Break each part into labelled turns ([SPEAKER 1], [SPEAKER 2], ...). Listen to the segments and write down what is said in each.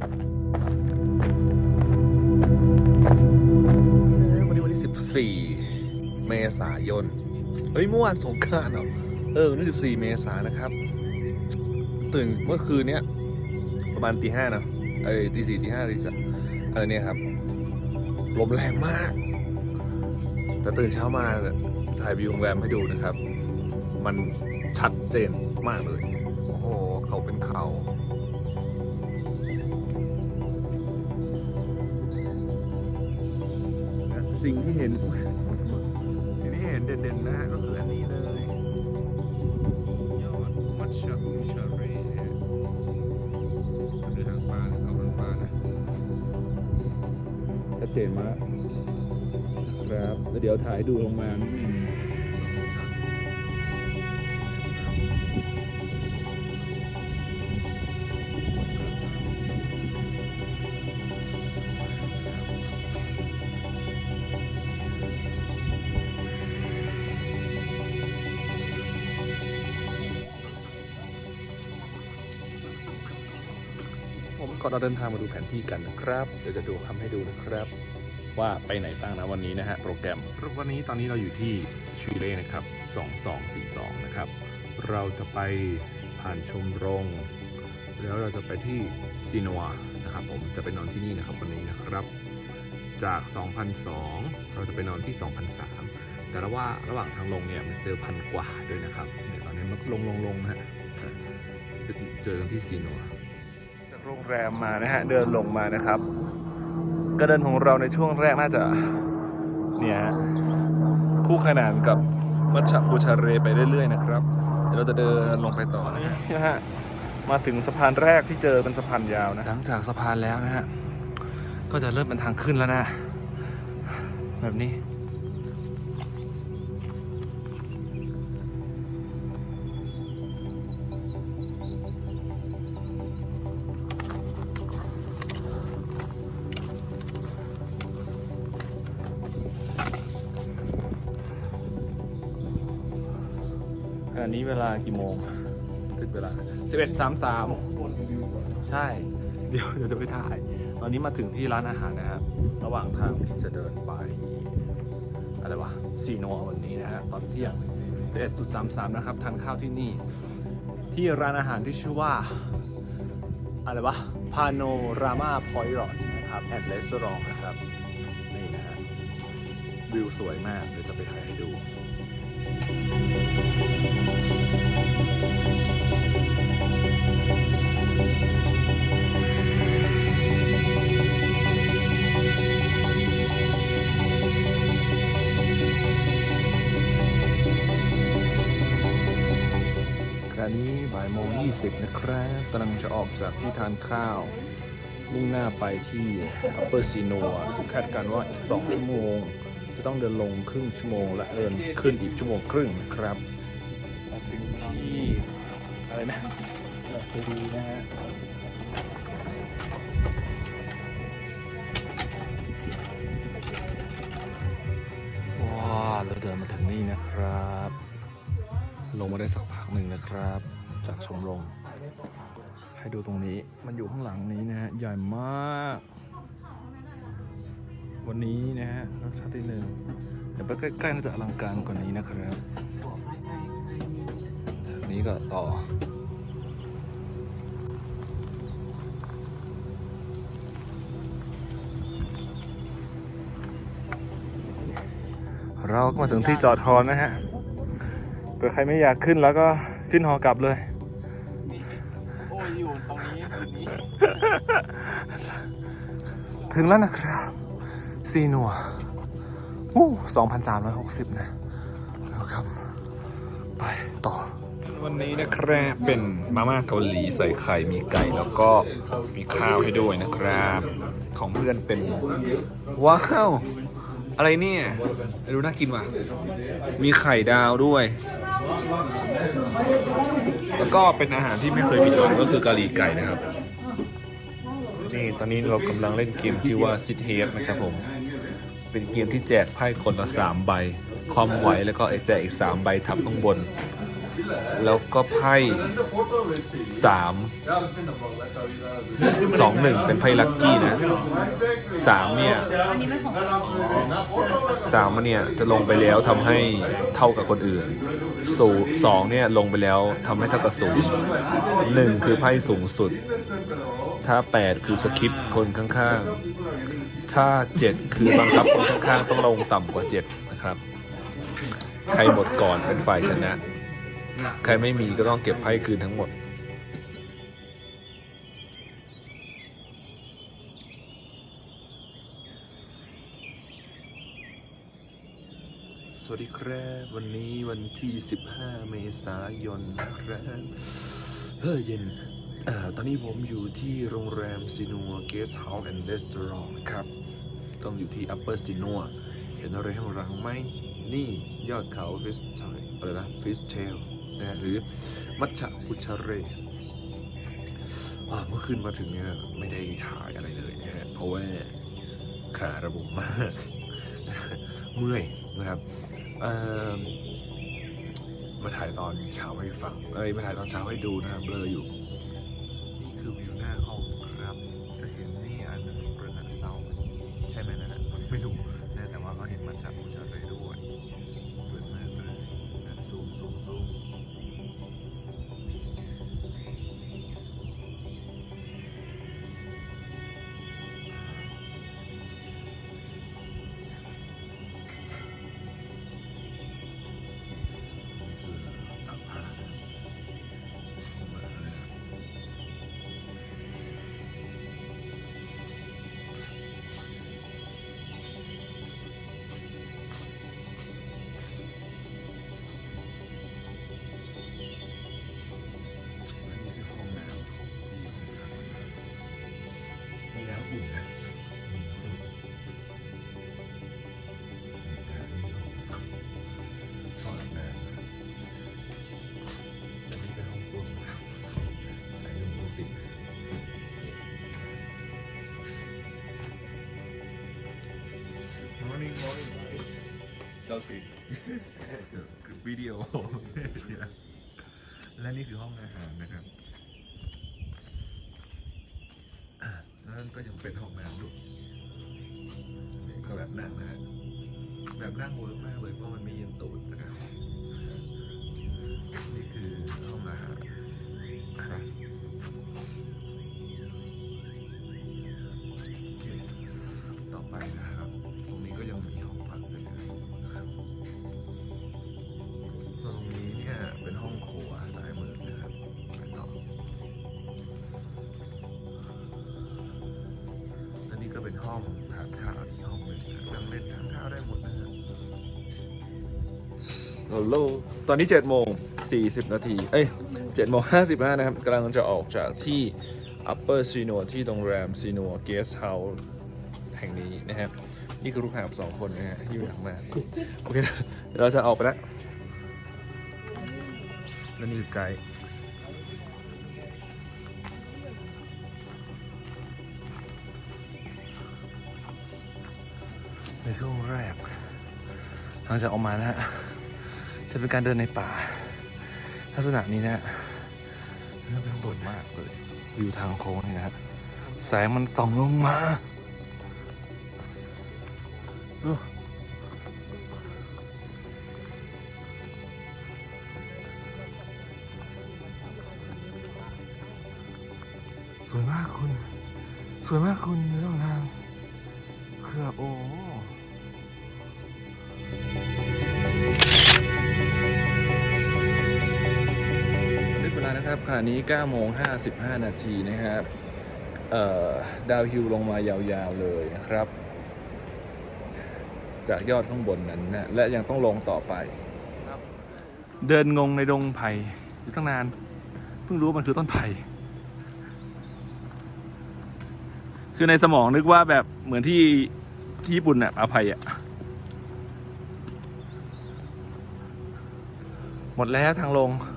[SPEAKER 1] วันนี้วันที่14เมษายน เฮ้ยเมื่อวานสงกรานต์เหรอ เออวันที่14เมษายนนะครับ ตื่นเมื่อคืนเนี้ยประมาณตีห้าเนาะเอ้ยตีสี่ตีห้าตีสามอะไรเนี่ยครับ ลมแรงมาก แต่ตื่นเช้ามาถ่ายวิวโรงแรมให้ดูนะครับ มันชัดเจนมากเลย สิ่งที่เห็นสิ่งที่เห็นเด่นๆนะฮะก็คืออันนี้เลย ยอดมัชชะมิชาเรนะฮะคือหางปลานะเขาหางปลานะชัดเจนมากครับแล้วเดี๋ยวถ่ายดูลงมา ก่อนเราเดินทางมาดูแผนที่กันนะครับ เดี๋ยวจะดูทำให้ดูนะครับ ว่าไปไหนบ้างนะวันนี้นะฮะโปรแกรมวันนี้ตอนนี้เราอยู่ที่ชิเล่นะครับ 2242 นะครับ เราจะไปผ่านชมรงแล้วเราจะไปที่ซีนัวนะครับผมจะไปนอนที่นี่นะครับวันนี้นะครับ จาก 2,002 เราจะไปนอนที่ 2,003 แต่ละว่าระหว่างทางลงเนี่ยมันเจอพันกว่าด้วยนะครับเนี่ยตอนนี้มันลงลงลงนะฮะเจอกันที่ซีนัวา โรงแรมมานะฮะเดินลงมานะครับการเดินของเราในช่วงแรกน่าจะเนี่ยฮะคู่ขนานกับมัชฌบูชาเรไปเรื่อยๆนะครับเดี๋ยวเราจะเดินลงไปต่อนะฮะนะฮะมาถึงสะพานแรกที่เจอเป็นสะพานยาวนะหลังจากสะพานแล้วนะฮะก็จะเริ่มเป็นทางขึ้นแล้วนะ แบบนี้ นี้เวลากี่โมงถึงเวลา11.33ใช่ เดี๋ยวเดี๋ยวจะไปถ่าย ตอนนี้มาถึงที่ร้านอาหารนะครับ ระหว่างทางที่จะเดินไป อะไรวะซีโนวันนี้นะฮะตอนเที่ยง11.33นะครับ ทานข้าวที่นี่ ที่ร้านอาหารที่ชื่อว่า อะไรวะ พาโนรามาพอยต์รอดนะครับแอนด์เลส a อร์นะครับ นี่นะฮะวิวสวยมาก เดี๋ยวจะไปถ่ายให้ดู ขณะนี้บ่ายโมง20นะครับกำลังจะออกจากที่ทานข้าว มุ่งหน้าไปที่ Upper s i n o คาดการว่าอีก2ชั่วโมง จะต้องเดินลงครึ่งชั่วโมง และเดินขึ้นอีกชั่วโมงครึ่งนะครับมาถึงที่อะไรนะหลักเจดีย์นะฮะว้าเราเดินมาถึงนี่นะครับ ลงมาได้สักพักหนึ่งนะครับ จากชมรมให้ดูตรงนี้มันอยู่ข้างหลังนี้นะฮะใหญ่มาก วันนี้นะฮะรสชาติที่หนึ่งเดี๋ยวไปใกล้ๆน่าจะอลังการกว่านี้นะครับทางนี้ก็ต่อเราก็มาถึงที่จอดฮอนะฮะเผื่อใครไม่อยากขึ้นแล้วก็ขึ้นฮอกลับเลย
[SPEAKER 2] โอ้ยอยู่ตรงนี้ตรงนี้
[SPEAKER 1] ถึงแล้วนะครับ ซีนัวอู้สองพันสามร้อยหกสิบนะแล้วครับ ไปต่อ วันนี้นะครับเป็นมาม่าเกาหลีใส่ไข่มีไก่แล้วก็มีข้าวให้ด้วยนะครับ ของเพื่อนเป็น ว้าว อะไรเนี่ยดูน่ากินว่ะ มีไข่ดาวด้วย แล้วก็เป็นอาหารที่ไม่เคยผิดหวังก็คือกะหรี่ไก่นะครับนี่ตอนนี้เรากำลังเล่นเกมที่ว่าซิทเฮดนะครับผม เป็นเกมที่แจกไพ่คนละสามใบความไหวแล้วก็แจกอีกสามใบทับข้างบน แล้วก็ไพ่สามสองหนึ่งเป็นไพ่ลัคกี้นะสามเนี่ย
[SPEAKER 3] อันนี้ไม่ของ
[SPEAKER 1] สามมันเนี่ยจะลงไปแล้วทำให้เท่ากับคนอื่นสูสองเนี่ยลงไปแล้วทำให้เท่ากับศูนย์หนึ่งคือไพ่สูงสุด ถ้าแปดคือสคิปคนข้างๆ ถ้าเจ็ดคือบังคับคนข้างๆต้องลงต่ำกว่าเจ็ดนะครับ ใครหมดก่อนเป็นฝ่ายชนะ ใครไม่มีก็ต้องเก็บไพ่คืนทั้งหมด สวัสดีครับ วันนี้วันที่ 15 เมษายนนะครับเฮ้ยเย็น ตอนนี้ผมอยู่ที่โรงแรมซีนัวเกสเฮาส์แอนด์รีสอร์ทนะครับ ต้องอยู่ที่ Upper ซีนัวเห็นอะไรข้างหลังไหม นี่ยอดเขาฟิสอะไรนะฟิสเทลนะหรือมัชชะพุชเรอ่าเมื่อคืนมาถึงเนี่ยไม่ได้ถ่ายอะไรเลยนะฮะเพราะว่าขาระบบมากเมื่อยนะครับมาถ่ายตอนเช้าให้ฟังเอ้ยมาถ่ายตอนเช้าให้ดูนะเบลออยู่ selfie คือวิดีโอ และนี่คือห้องอาหารนะครับแล้วนั่นก็ยังเป็นห้องน้ำด้วยนี่ก็แบบนั่งนะฮะแบบนั่งเวิร์กมากเลยเพราะมันมีเย็นตูดนะครับ นี่คือห้องอาหารานข้าวอีกห้องหนึ่งนะนั่งเล่นทานข้าวได้หมดนะฮะฮัลโหลตอนนี้7โมง40 นาที เอ้ย7โมง55 นะครับกำลังจะออกจากที่ Upper s e n o ที่โรงแรม s e n o Guest House แห่งนี้นะครับ นี่คือลูกหาบสองคนนะฮะที่อยู่ทางหน้าโอเค เดี๋ยวเราจะออกไปแล้วและนี่คือไกด์ ช่วงแรก หลังจากออกมานะฮะ จะเป็นการเดินในป่า ลักษณะนี้นะฮะน่าเป็นสวยมากเลยวิวทางโค้งนี่นะฮะ แสงมันส่องลงมาดูสวยมากคุณ สวยมากคุณในระหว่างทาง คือแบบโอ้ ครับขณะนี้9โมง55 นาทีนะครับเอ่อดาวฮิวลงมายาวๆเลยนะครับ จากยอดข้างบนนั้นนะและยังต้องลงต่อไป เดินงงในดงไผ่อยู่ตั้งนาน เพิ่งรู้ว่ามันคือต้นไผ่คือในสมองนึกว่าแบบเหมือนที่ที่ญี่ปุ่นน่ะอาภัยอะ หมดแล้วทางลงอั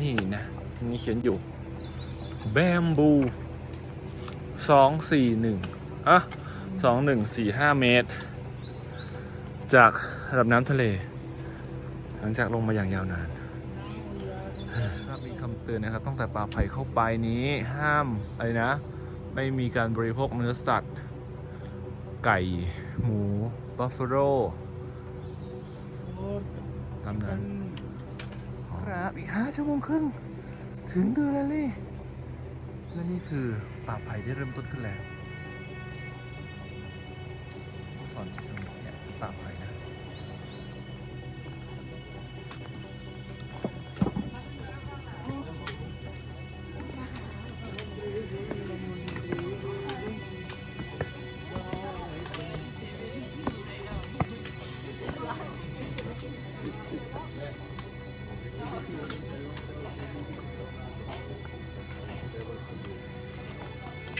[SPEAKER 1] นนี้นะมีเขียนอยู่แบมบูสองสี่หนึ่งอะสองหนึ่งสี่ห้าเมตร จากระดับน้ำทะเล หลังจากลงมาอย่างยาวนานครับมีคำเตือนนะครับตั้งแต่ป่าไผ่เข้าไปนี้ห้ามอะไรนะ ไม่มีการบริโภคเนื้อสัตว์ ไก่ หมู บัฟเฟโลตามนั้น ครับอีกห้าชั่วโมงครึ่ง ถึงดูแลลี่และนี่คือป่าไผ่ได้เริ่มต้นขึ้นแล้วสอน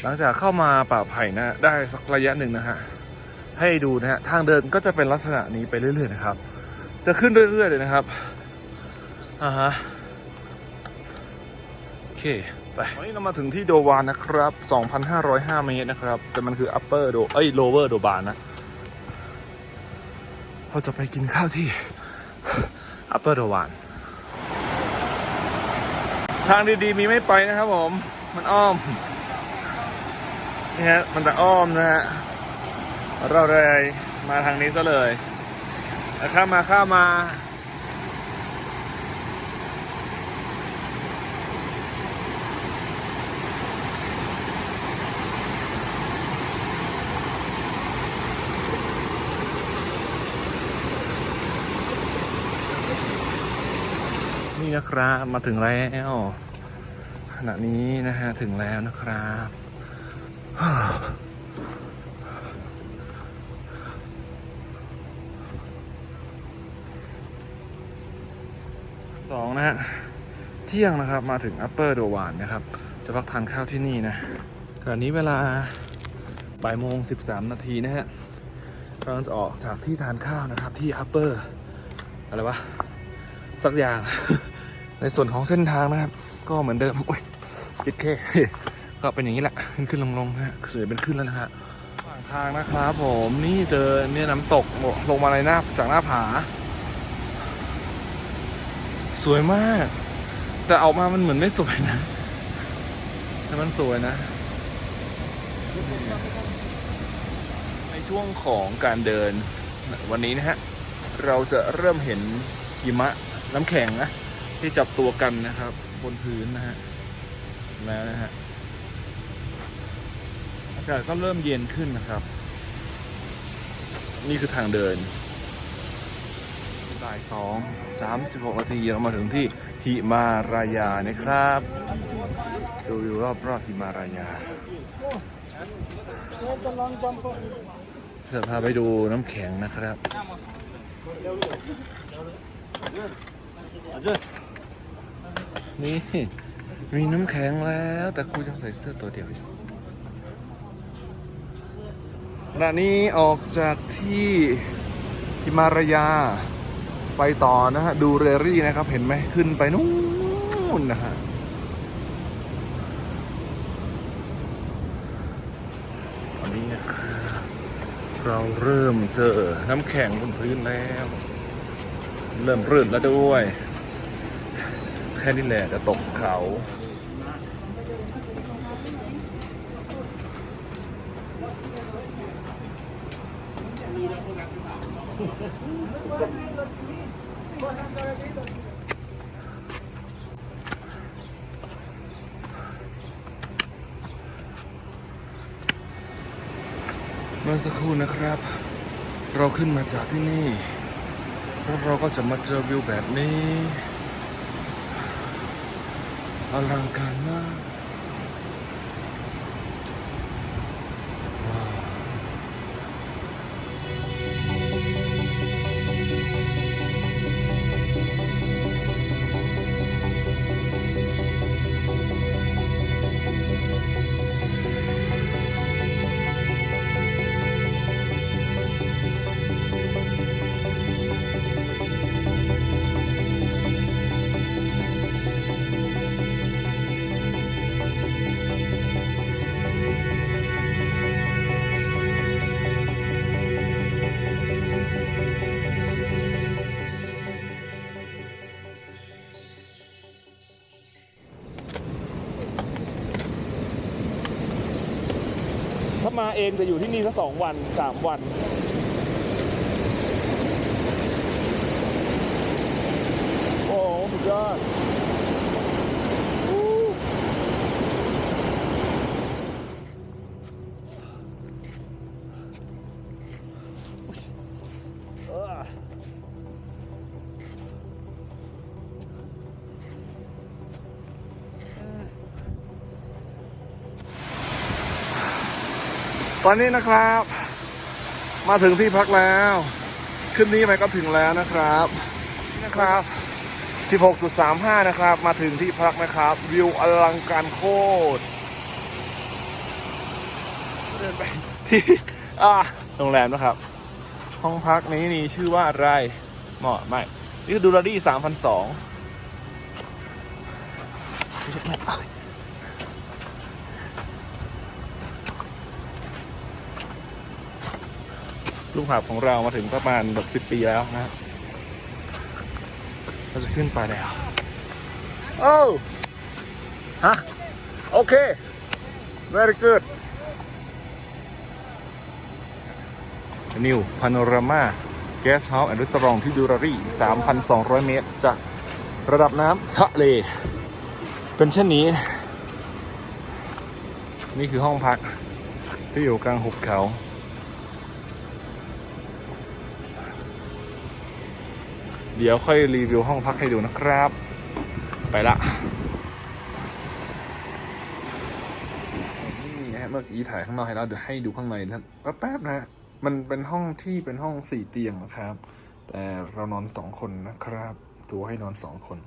[SPEAKER 1] หลังจากเข้ามาป่าไผ่นะได้สักระยะหนึ่งนะฮะให้ดูนะฮะทางเดินก็จะเป็นลักษณะนี้ไปเรื่อยๆนะครับ จะขึ้นเรื่อยๆเลยนะครับอ่าฮะโอเคไปวันนี้เรามาถึงที่โดวานนะครับ 2,505 เมตรนะครับ แต่มันคือ upper โดเอ้ย lower โดบานนะเราจะไปกินข้าวที่ upper โดวาน ทางดีๆมีไม่ไปนะครับผม มันอ้อม นี่ฮะมันจะอ้อมนะฮะเราเลยมาทางนี้ซะเลยข้ามมาข้ามมานี่นะครับมาถึงแล้ว ขณะนี้นะฮะถึงแล้วนะครับ สองนะฮะ เที่ยงนะครับมาถึง Upper โดวานนะครับ จะพักทานข้าวที่นี่นะขณะนี้เวลาบ่ายโมง13นาทีนะฮะเราจะออกจากที่ทานข้าวนะครับที่ Upper อะไรวะ สักอย่าง ในส่วนของเส้นทางนะครับ ก็เหมือนเดิมโอ้ยจิตเค ก็เป็นอย่างนี้แหละ ขึ้นขึ้นลงลงๆฮะสวยเป็นขึ้นแล้วนะฮะระหว่างทางนะครับผมนี่เจอเนี่ยน้ำตกลงมาในหน้าจากหน้าผา สวยมาก แต่ออกมามันเหมือนไม่สวยนะ แต่มันสวยนะ ในช่วงของการเดินวันนี้นะฮะ เราจะเริ่มเห็นหิมะน้ำแข็งนะ ที่จับตัวกันนะครับ บนพื้นนะฮะแล้วนะฮะากาศก็เริ่มเย็นขึ้นนะครับ นี่คือทางเดินบ่ายสองสามสิบหกนาทีเรามาถึงที่หิมารายานะครับ ดูอยู่รอบรอบๆหิมารายาจะพาไปดูน้ำแข็งนะครับนี่มีน้ำแข็งแล้ว แต่กูยังใส่เสื้อตัวเดียวอยู่ ขณะนี้ออกจากที่ฮิมารยาไปต่อนะฮะ ดูเรรี่นะครับ เห็นไหมขึ้นไปนู่นนะฮะตอนนี้เราเริ่มเจอน้ำแข็งบนพื้นแล้ว เริ่มรื่นแล้วด้วย แค่นี้แหละจะตกเขา เมื่อสักครู่นะครับ เราขึ้นมาจากที่นี่ แล้วเราก็จะมาเจอวิวแบบนี้อลังการมาก มาเองจะอยู่ที่นี่สักสองวันสามวัน โอ้สุดยอดอู้เออ ตอนนี้นะครับ มาถึงที่พักแล้ว ขึ้นนี้ไปก็ถึงแล้วนะครับนี่นะครับ 16.35 นะครับ มาถึงที่พักนะครับ วิวอลังการโคตรเดินไปที่อ่าโรงแรมนะครับ ห้องพักนี้นี่ชื่อว่าอะไรเหมาะไม่นี่คือดูราดี้3,002ไม่ใช่ไม่เอ้ย ลูกหาบของเรามาถึงประมาณแบบสิบปีแล้วนะเราจะขึ้นไปแล้วโอ้ฮะโอเค very good New Panorama Guest House and Restaurant ที่ดูรารี3,200 เมตร จากระดับน้ำทะเล เป็นเช่นนี้ นี่คือห้องพักที่อยู่กลางหุบเขา เดี๋ยวค่อยรีวิวห้องพักให้ดูนะครับ ไปละนี่นะฮะเมื่อกี้ถ่ายข้างนอกให้แล้วเดี๋ยวให้ดูข้างในนะแป๊บๆนะมันเป็นห้องที่เป็นห้องสี่เตียงนะครับ แต่เรานอนสองคนนะครับตัวให้นอนสองคน